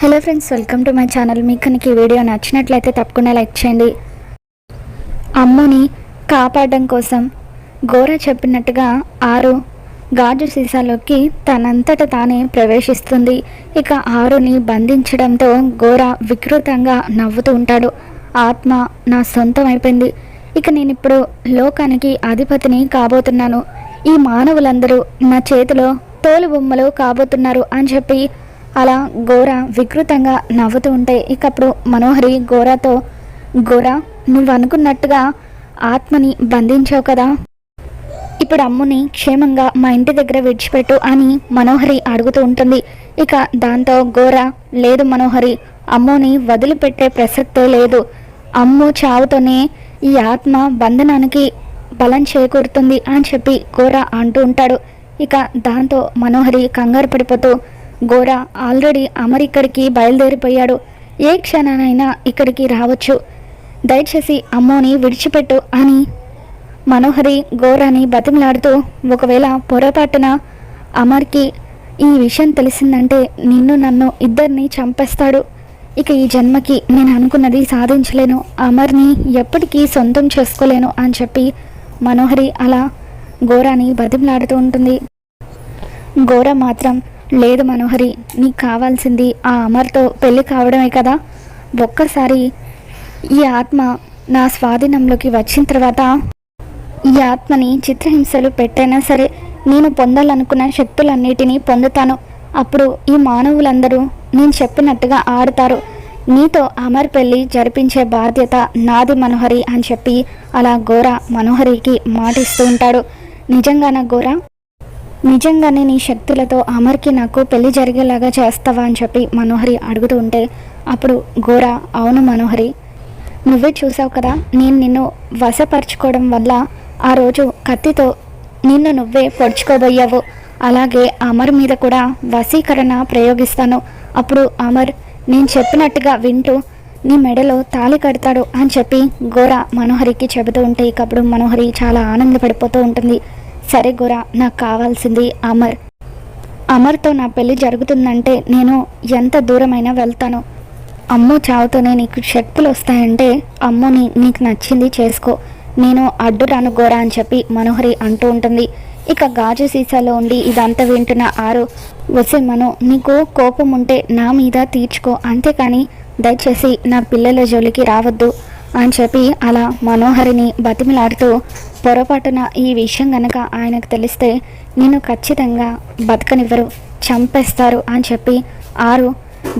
Hello friends welcome to my channel. మీకు కనుక ఈ వీడియో నచ్చినట్లయితే తప్పకుండా లైక్ చేయండి. అమ్ముని కాపాడడం కోసం గోర చెప్పినట్టుగా ఆరు గాజు సీసాలోకి తనంతట తానే ప్రవేశిస్తుంది. ఇక ఆరుని బంధించడంతో గోర వికృతంగా నవ్వుతూ ఉంటాడు. ఆత్మ నా సొంతం అయిపోయింది. ఇక నేను ఇప్పుడు లోకానికి అధిపతిని కాబోతున్నాను. ఈ మానవులందరూ నా చేతిలో తోలు బొమ్మలు కాబోతున్నారు అని చెప్పి అలా గోర వికృతంగా నవ్వుతూ ఉంటే ఇక అప్పుడు మనోహరి గోరాతో గోరా నువ్వు అనుకున్నట్టుగా ఆత్మని బంధించావు కదా. ఇప్పుడు అమ్ముని క్షేమంగా మా ఇంటి దగ్గర విడిచిపెట్టు అని మనోహరి అడుగుతూ ఉంటుంది. ఇక దాంతో గోర లేదు మనోహరి అమ్ముని వదిలిపెట్టే ప్రసక్తే లేదు. అమ్ము చావుతోనే ఈ ఆత్మ బంధనానికి బలం చేకూరుతుంది అని చెప్పి గోర అంటూ ఉంటాడు. ఇక దాంతో మనోహరి కంగారు పడిపోతూ గోరా ఆల్రెడీ అమర్ ఇక్కడికి బయలుదేరిపోయాడు. ఏ క్షణానైనా ఇక్కడికి రావచ్చు. దయచేసి అమ్మోని విడిచిపెట్టు అని మనోహరి గోరాని బతిమలాడుతూ ఒకవేళ పొరపాటున అమర్కి ఈ విషయం తెలిసిందంటే నిన్ను నన్ను ఇద్దరిని చంపేస్తాడు. ఇక ఈ జన్మకి నేను అనుకున్నది సాధించలేను. అమర్ని ఎప్పటికీ సొంతం చేసుకోలేను అని చెప్పి మనోహరి అలా గోరాని బతిమలాడుతూ ఉంటుంది. గోర మాత్రం లేదు మనోహరి నీకు కావాల్సింది ఆ అమర్తో పెళ్ళి కావడమే కదా? ఒక్కసారి ఈ ఆత్మ నా స్వాధీనంలోకి వచ్చిన తర్వాత ఈ ఆత్మని చిత్రహింసలు పెట్టైనా సరే నేను పొందాలనుకున్న శక్తులన్నిటినీ పొందుతాను. అప్పుడు ఈ మానవులందరూ నేను చెప్పినట్టుగా ఆడుతారు. నీతో అమర్ పెళ్ళి జరిపించే బాధ్యత నాది మనోహరి అని చెప్పి అలా గోరా మనోహరికి మాటిస్తూ ఉంటాడు. నిజంగానా గోరా నిజంగానే నీ శక్తులతో అమర్కి నాకు పెళ్ళి జరిగేలాగా చేస్తావా అని చెప్పి మనోహరి అడుగుతూ ఉంటే అప్పుడు గోర అవును మనోహరి నువ్వే చూసావు కదా నేను నిన్ను వశపరుచుకోవడం వల్ల ఆ రోజు కత్తితో నిన్ను నువ్వే పొడుచుకోబోయావు. అలాగే అమర్ మీద కూడా వశీకరణ ప్రయోగిస్తాను. అప్పుడు అమర్ నేను చెప్పినట్టుగా వింటూ నీ మెడలో తాళి కడతాడు అని చెప్పి గోర మనోహరికి చెబుతూ ఉంటే ఇకప్పుడు మనోహరి చాలా ఆనందపడిపోతూ ఉంటుంది. సరే గురా నాకు కావాల్సింది అమర్. అమర్తో నా పెళ్ళి జరుగుతుందంటే నేను ఎంత దూరమైనా వెళ్తాను. అమ్మో చావుతోనే నీకు శక్తులు వస్తాయంటే అమ్మోని నీకు నచ్చింది చేసుకో. నేను అడ్డు రాను గోరా అని చెప్పి మనోహరి అంటూ ఉంటుంది. ఇక గాజు సీసాలో ఉండి ఇదంతా వింటున్న ఆరు వసే మను నీకు కోపం ఉంటే నా మీద తీర్చుకో. అంతేకాని దయచేసి నా పిల్లల జోలికి రావద్దు. అని చెప్పి అలా మనోహరిని బతిమిలాడుతూ పొరపాటున ఈ విషయం గనక ఆయనకు తెలిస్తే నేను ఖచ్చితంగా బతకనివ్వరు చంపేస్తారు అని చెప్పి ఆరు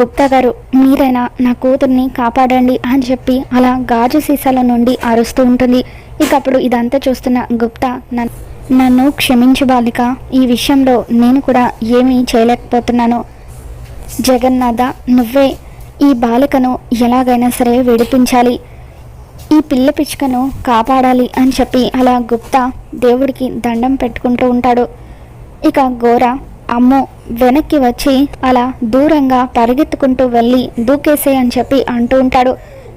గుప్తా గారు మీరైనా నా కూతుర్ని కాపాడండి అని చెప్పి అలా గాజు సీసాల నుండి అరుస్తూ ఉంటుంది. ఇక అప్పుడు ఇదంతా చూస్తున్న గుప్తా నన్ను క్షమించు బాలిక ఈ విషయంలో నేను కూడా ఏమీ చేయలేకపోతున్నాను. జగన్నాథ నువ్వే ఈ బాలికను ఎలాగైనా సరే విడిపించాలి. ఈ పిల్ల పిచ్చుకను కాపాడాలి అని చెప్పి అలా గుప్తా దేవుడికి దండం పెట్టుకుంటూ ఉంటాడు. ఇక గోర అమ్మో వెనక్కి వచ్చి అలా దూరంగా పరిగెత్తుకుంటూ వెళ్ళి దూకేసే అని చెప్పి అంటూ ఉంటాడు.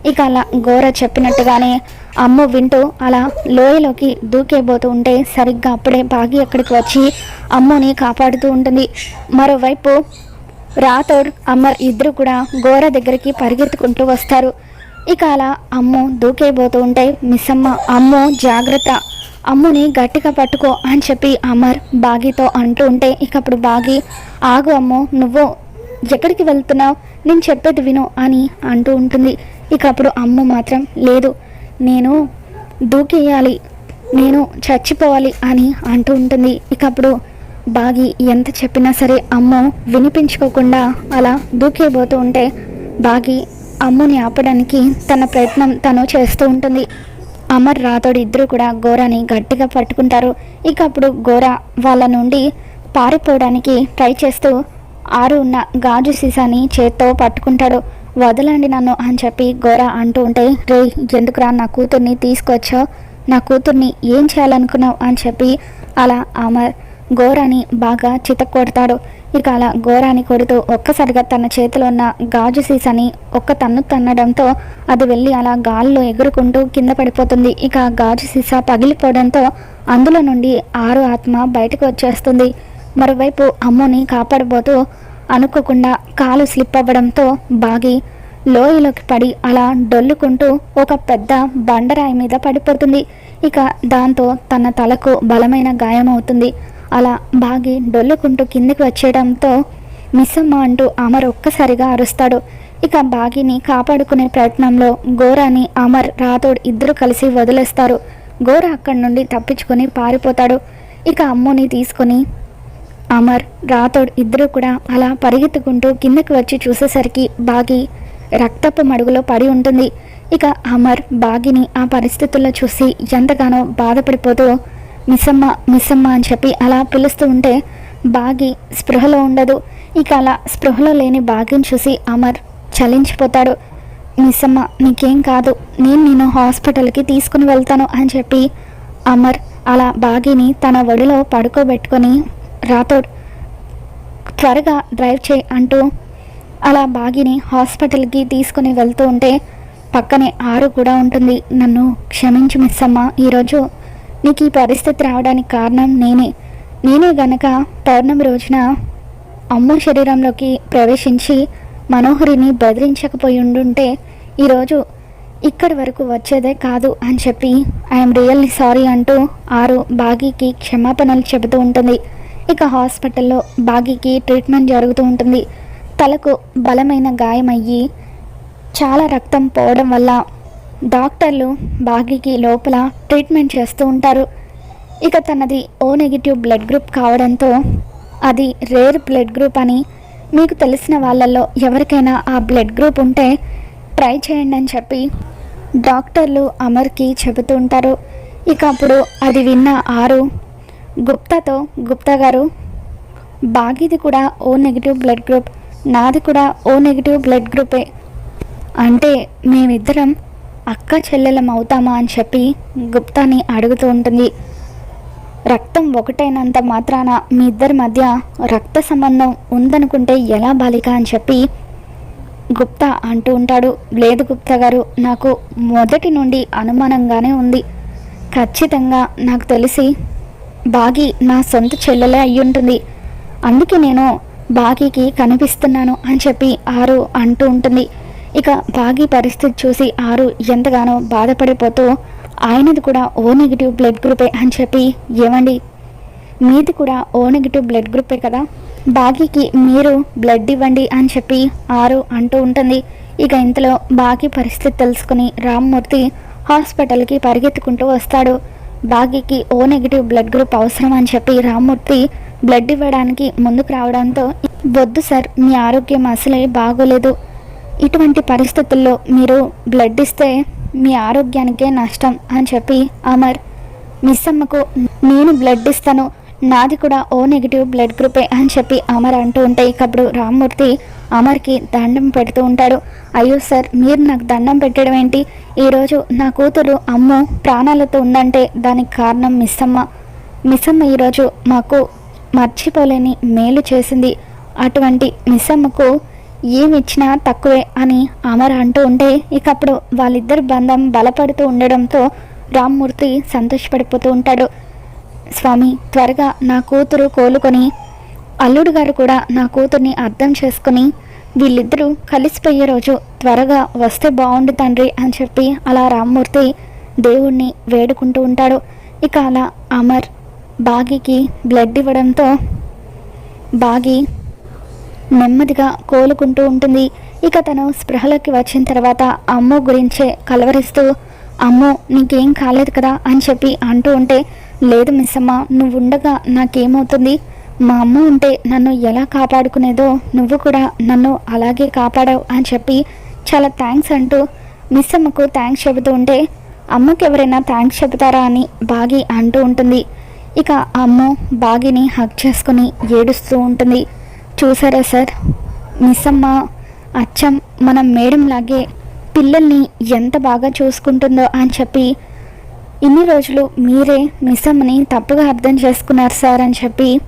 ఇక అలా గోర చెప్పినట్టుగానే అమ్మో వింటూ అలా లోయలోకి దూకేబోతూ ఉంటే సరిగ్గా అప్పుడే బాగి అక్కడికి వచ్చి అమ్మోని కాపాడుతూ ఉంటుంది. మరోవైపు రాథోడ్ అమ్మర్ ఇద్దరు కూడా గోర దగ్గరికి పరిగెత్తుకుంటూ వస్తారు. ఇక అలా అమ్ము దూకైపోతూ ఉంటే మిస్సమ్మ అమ్మో జాగ్రత్త. అమ్ముని గట్టిగా పట్టుకో అని చెప్పి అమర్ బాగితో అంటూ ఉంటే ఇక అప్పుడు బాగి ఆగు అమ్ము నువ్వు ఎక్కడికి వెళ్తున్నావు? నేను చెప్పేది విను అని అంటూ ఉంటుంది. ఇక అప్పుడు అమ్ము మాత్రం లేదు నేను దూకేయాలి నేను చచ్చిపోవాలి అని అంటూ ఉంటుంది. ఇక అప్పుడు బాగి ఎంత చెప్పినా సరే అమ్ము వినిపించుకోకుండా అలా దూకేబోతూ ఉంటే బాగి అమ్ముని ఆపడానికి తన ప్రయత్నం తను చేస్తూ ఉంటుంది. అమర్ రాతోడు ఇద్దరు కూడా గోరాని గట్టిగా పట్టుకుంటారు. ఇక అప్పుడు గోర వాళ్ళ నుండి పారిపోవడానికి ట్రై చేస్తూ ఆరు ఉన్న గాజు సీసాని చేత్తో పట్టుకుంటాడు. వదలండి నన్ను అని చెప్పి గోర అంటూ ఉంటే రే ఎందుకురా నా కూతుర్ని తీసుకొచ్చావు? నా కూతుర్ని ఏం చేయాలనుకున్నావు? అని చెప్పి అలా అమర్ గోరాని బాగా చితక్కొడతాడు. ఇక అలా ఘోరాన్ని కొడుతూ ఒక్కసారిగా తన చేతిలో ఉన్న గాజు సీసాని ఒక్క తన్ను తన్నడంతో అది వెళ్ళి అలా గాల్లో ఎగురుకుంటూ కింద పడిపోతుంది. ఇక గాజు సీసా పగిలిపోవడంతో అందులో నుండి ఆరు ఆత్మ బయటకు వచ్చేస్తుంది. మరోవైపు అమ్ముని కాపాడబోతూ అనుకోకుండా కాలు స్లిప్ అవ్వడంతో బాగి లోయలోకి పడి అలా డొల్లుకుంటూ ఒక పెద్ద బండరాయి మీద పడిపోతుంది. ఇక దాంతో తన తలకు బలమైన గాయమవుతుంది. అలా బాగి డొల్లుకుంటూ కిందికి వచ్చేయడంతో మిస్సమ్మ అంటూ అమర్ ఒక్కసారిగా అరుస్తాడు. ఇక బాగిని కాపాడుకునే ప్రయత్నంలో గోరాని అమర్ రాథోడ్ ఇద్దరు కలిసి వదిలేస్తారు. గోర అక్కడి నుండి తప్పించుకొని పారిపోతాడు. ఇక అమ్ముని తీసుకొని అమర్ రాథోడ్ ఇద్దరు కూడా అలా పరిగెత్తుకుంటూ కిందకి వచ్చి చూసేసరికి బాగి రక్తపు మడుగులో పడి ఉంటుంది. ఇక అమర్ బాగిని ఆ పరిస్థితుల్లో చూసి ఎంతగానో బాధపడిపోతూ మిస్సమ్మ మిస్సమ్మ అని చెప్పి అలా పిలుస్తూ ఉంటే బాగి స్పృహలో ఉండదు. ఇక అలా స్పృహలో లేని బాగిని చూసి అమర్ చలించిపోతాడు. మిస్సమ్మ నీకేం కాదు. నేను నేను హాస్పిటల్కి తీసుకుని వెళ్తాను అని చెప్పి అమర్ అలా బాగిని తన ఒడిలో పడుకోబెట్టుకొని రాతోడ్ త్వరగా డ్రైవ్ చేయి అంటూ అలా బాగిని హాస్పిటల్కి తీసుకుని వెళ్తూ ఉంటే పక్కనే ఆరు కూడా ఉంటుంది. నన్ను క్షమించు మిస్సమ్మ. ఈరోజు నీకు ఈ పరిస్థితి రావడానికి కారణం నేనే. నేనే గనక పౌర్ణమి రోజున అమ్మ శరీరంలోకి ప్రవేశించి మనోహరిని బెదిరించకపోయి ఉండుంటే ఈరోజు ఇక్కడి వరకు వచ్చేదే కాదు అని చెప్పి ఐఎమ్ రియల్లీ సారీ అంటూ ఆరు బాగీకి క్షమాపణలు చెబుతూ ఉంటుంది. ఇక హాస్పిటల్లో బాగీకి ట్రీట్మెంట్ జరుగుతూ ఉంటుంది. తలకు బలమైన గాయమయ్యి చాలా రక్తం పోవడం వల్ల డాక్టర్లు బాగీకి లోపల ట్రీట్మెంట్ చేస్తూ ఉంటారు. ఇక తనది ఓ నెగిటివ్ బ్లడ్ గ్రూప్ కావడంతో అది రేర్ బ్లడ్ గ్రూప్ అని మీకు తెలిసిన వాళ్ళల్లో ఎవరికైనా ఆ బ్లడ్ గ్రూప్ ఉంటే ట్రై చేయండి అని చెప్పి డాక్టర్లు అమర్కి చెబుతూ ఉంటారు. ఇక అప్పుడు అది విన్న ఆరు గుప్తాతో గుప్తా గారు బాగీది కూడా ఓ నెగిటివ్ బ్లడ్ గ్రూప్ నాది కూడా ఓ నెగిటివ్ బ్లడ్ గ్రూపే. అంటే మేమిద్దరం అక్క చెల్లెలం అవుతామా అని చెప్పి గుప్తాని అడుగుతూ ఉంటుంది. రక్తం ఒకటైనంత మాత్రాన మీ ఇద్దరి మధ్య రక్త సంబంధం ఉందనుకుంటే ఎలా బాలిక అని చెప్పి గుప్తా అంటూ ఉంటాడు. లేదు గుప్తా గారు నాకు మొదటి నుండి అనుమానంగానే ఉంది. ఖచ్చితంగా నాకు తెలిసి బాగి నా సొంత చెల్లెలే అయ్యుంటుంది అందుకే నేను బాగీకి కనిపిస్తున్నాను అని చెప్పి ఆరు అంటూ ఉంటుంది. ఇక బాగీ పరిస్థితి చూసి ఆరు ఎంతగానో బాధపడిపోతూ ఆయనది కూడా ఓ నెగిటివ్ బ్లడ్ గ్రూపే అని చెప్పి ఏమండి? మీది కూడా ఓ నెగిటివ్ బ్లడ్ గ్రూపే కదా? బాగీకి మీరు బ్లడ్ ఇవ్వండి అని చెప్పి ఆరు అంటూ ఉంటుంది. ఇక ఇంతలో బాగీ పరిస్థితి తెలుసుకుని రామ్మూర్తి హాస్పిటల్కి పరిగెత్తుకుంటూ వస్తాడు. బాగీకి ఓ నెగిటివ్ బ్లడ్ గ్రూప్ అవసరం అని చెప్పి రామ్మూర్తి బ్లడ్ ఇవ్వడానికి ముందుకు రావడంతో వద్దు సార్ మీ ఆరోగ్యం అసలే బాగోలేదు. ఇటువంటి పరిస్థితుల్లో మీరు బ్లడ్ ఇస్తే మీ ఆరోగ్యానికే నష్టం అని చెప్పి అమర్ మిస్ అమ్మకు నేను బ్లడ్ ఇస్తాను నాది కూడా ఓ నెగిటివ్ బ్లడ్ గ్రూపే అని చెప్పి అమర్ అంటూ ఉంటే ఇకప్పుడు రామ్మూర్తి అమర్కి దండం పెడుతూ ఉంటాడు. అయ్యో సార్ మీరు నాకు దండం పెట్టడం ఏంటి? ఈరోజు నా కూతురు అమ్ము ప్రాణాలతో ఉందంటే దానికి కారణం మిస్సమ్మ మిస్సమ్మ ఈరోజు మాకు మర్చిపోలేని మేలు చేసింది. అటువంటి మిస్సమ్మకు ఏమిచ్చినా తక్కువే అని అమర్ అంటూ ఉంటే ఇకప్పుడు వాళ్ళిద్దరి బంధం బలపడుతూ ఉండడంతో రామ్మూర్తి సంతోషపడిపోతూ ఉంటాడు. స్వామి త్వరగా నా కూతురు కోలుకొని అల్లుడు గారు కూడా నా కూతుర్ని అర్థం చేసుకుని వీళ్ళిద్దరూ కలిసిపోయే రోజు త్వరగా వస్తే బాగుండు తండ్రి అని చెప్పి అలా రామ్మూర్తి దేవుణ్ణి వేడుకుంటూ ఉంటాడు. ఇక అలా అమర్ బాగికి బ్లడ్ ఇవ్వడంతో బాగి నెమ్మదిగా కోలుకుంటూ ఉంటుంది. ఇక తను స్పృహలోకి వచ్చిన తర్వాత అమ్మ గురించే కలవరిస్తూ అమ్మో నీకేం కాలేదు కదా అని చెప్పి అంటూ ఉంటే లేదు మిస్ అమ్మ నువ్వు ఉండగా నాకేమవుతుంది? మా అమ్మ ఉంటే నన్ను ఎలా కాపాడుకునేదో నువ్వు కూడా నన్ను అలాగే కాపాడావు అని చెప్పి చాలా థ్యాంక్స్ అంటూ మిస్ అమ్మకు థ్యాంక్స్ చెబుతూ ఉంటే అమ్మకి ఎవరైనా థ్యాంక్స్ చెబుతారా అని బాగి అంటూ ఉంటుంది. ఇక అమ్మ బాగిని హక్ చేసుకుని ఏడుస్తూ ఉంటుంది. చూసారా సార్? మిస్ అచ్చం మన మేడం లాగే పిల్లల్ని ఎంత బాగా చూసుకుంటుందో అని చెప్పి ఇన్ని రోజులు మీరే మిస్ తప్పుగా అర్థం చేసుకున్నారు సార్ అని చెప్పి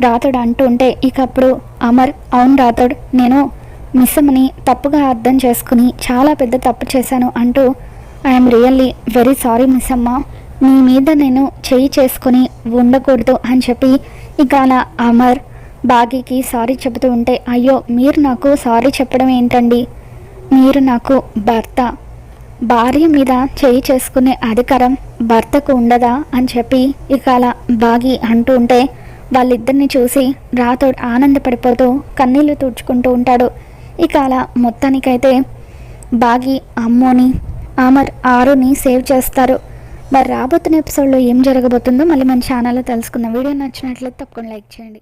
రాతోడు అంటూ ఉంటే ఇక అప్పుడు అమర్ అవును రాతోడు నేను మిస్ తప్పుగా అర్థం చేసుకుని చాలా పెద్ద తప్పు చేశాను అంటూ I'm really very sorry Missamma మీ మీద నేను చేయి చేసుకొని ఉండకూడదు అని చెప్పి ఇక అలా అమర్ బాగీకి సారీ చెబుతూ ఉంటే అయ్యో మీరు నాకు సారీ చెప్పడం ఏంటండి? మీరు నాకు భర్త. భార్య మీద చేయి చేసుకునే అధికారం భర్తకు ఉండదా? అని చెప్పి ఇక అలా బాగి అంటూ ఉంటే వాళ్ళిద్దరిని చూసి రాతోడు ఆనందపడిపోతూ కన్నీళ్ళు తుడుచుకుంటూ ఉంటాడు. ఇక అలా మొత్తానికైతే బాగి అమ్మోని ఆమర్ ఆరుని సేవ్ చేస్తారు. మరి రాబోతున్న ఎపిసోడ్లో ఏం జరగబోతుందో మళ్ళీ మన ఛానల్లో తెలుసుకుందాం. వీడియో నచ్చినట్లయితే తప్పకుండా లైక్ చేయండి.